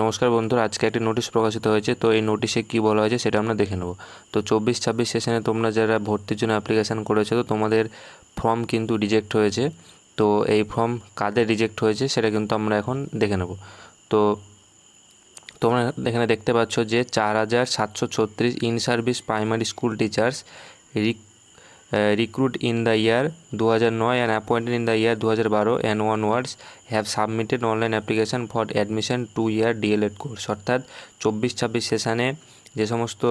নমস্কার বন্ধুরা, আজকে একটি নোটিশ প্রকাশিত হয়েছে, তো এই নোটিশে কী বলা হয়েছে সেটা আমরা দেখে নেব। তো চব্বিশ ছাব্বিশ সেশনে তোমরা যারা ভর্তির জন্য অ্যাপ্লিকেশান করেছ, তো তোমাদের ফর্ম কিন্তু রিজেক্ট হয়েছে। তো এই ফর্ম কাদের রিজেক্ট হয়েছে সেটা কিন্তু আমরা এখন দেখে নেব। তো তোমরা এখানে দেখতে পাচ্ছ যে চার হাজার সাতশো ছত্রিশ in service primary school teachers recruit in the year দু হাজার নয় and appointed in the year দু হাজার বারো and one words have submitted online application for admission two year DElEd course অর্থাৎ চব্বিশ ছাব্বিশ সেশানে যে সমস্ত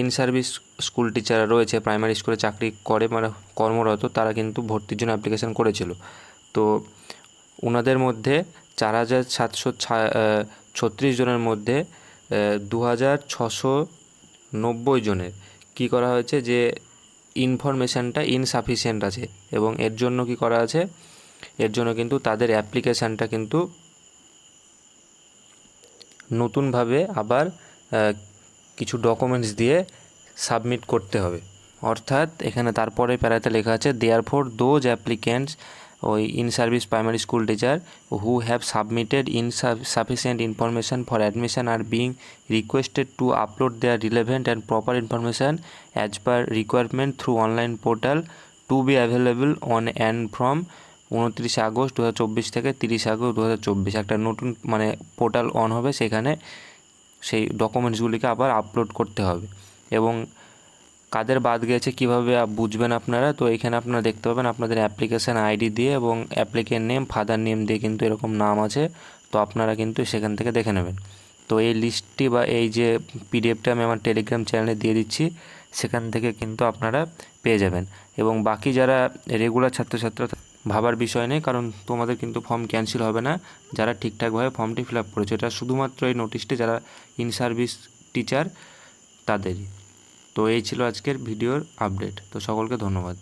ইন সার্ভিস স্কুল টিচাররা রয়েছে প্রাইমারি স্কুলে চাকরি করে মানে কর্মরত, তারা কিন্তু ভর্তির জন্য অ্যাপ্লিকেশান করেছিল। তো ওনাদের মধ্যে চার হাজার সাতশো ছত্রিশ জনের মধ্যে দু হাজার ছশো নব্বই জনের। কী করা হয়েছে যে ইনফরমেশানটা ইনসাফিসিয়েন্ট আছে। এবং এর জন্য কি করা আছে? এর জন্য কিন্তু তাদের অ্যাপ্লিকেশানটা কিন্তু নতুনভাবে আবার কিছু ডকুমেন্টস দিয়ে সাবমিট করতে হবে। অর্থাৎ এখানে তারপরে প্যারাতে লেখা আছে দেয়ার ফোর দোজ অ্যাপ্লিক্যান্টস ওই in service primary school teacher who have submitted insufficient information for admission are being requested to upload their relevant and proper information as per requirement through online portal to be available on and from উনত্রিশে August দু হাজার চব্বিশ থেকে তিরিশে August দু হাজার চব্বিশ। একটা নতুন মানে পোর্টাল অন হবে, সেখানে সেই ডকুমেন্টসগুলিকে আবার আপলোড করতে হবে। এবং কাদের বাদ গেছে কীভাবে বুঝবেন আপনারা? তো এখানে আপনারা দেখতে পাবেন আপনাদের অ্যাপ্লিকেশান আইডি দিয়ে এবং অ্যাপ্লিকেন্ট নেম ফাদার নেম দিয়ে কিন্তু এরকম নাম আছে। তো আপনারা কিন্তু সেখান থেকে দেখে নেবেন। তো এই লিস্টটি বা এই যে পিডিএফটা আমি আমার টেলিগ্রাম চ্যানেলে দিয়ে দিচ্ছি, সেখান থেকে কিন্তু আপনারা পেয়ে যাবেন। এবং বাকি যারা রেগুলার ছাত্রছাত্রী, ভাবার বিষয় নেই, কারণ তোমাদের কিন্তু ফর্ম ক্যান্সেল হবে না। যারা ঠিকঠাকভাবে ফর্মটি ফিল আপ করেছে, এটা শুধুমাত্র এই নোটিশটি যারা ইন সার্ভিস টিচার তাদেরই। তো এই ছিল আজকের ভিডিওর আপডেট তো সকলকে ধন্যবাদ।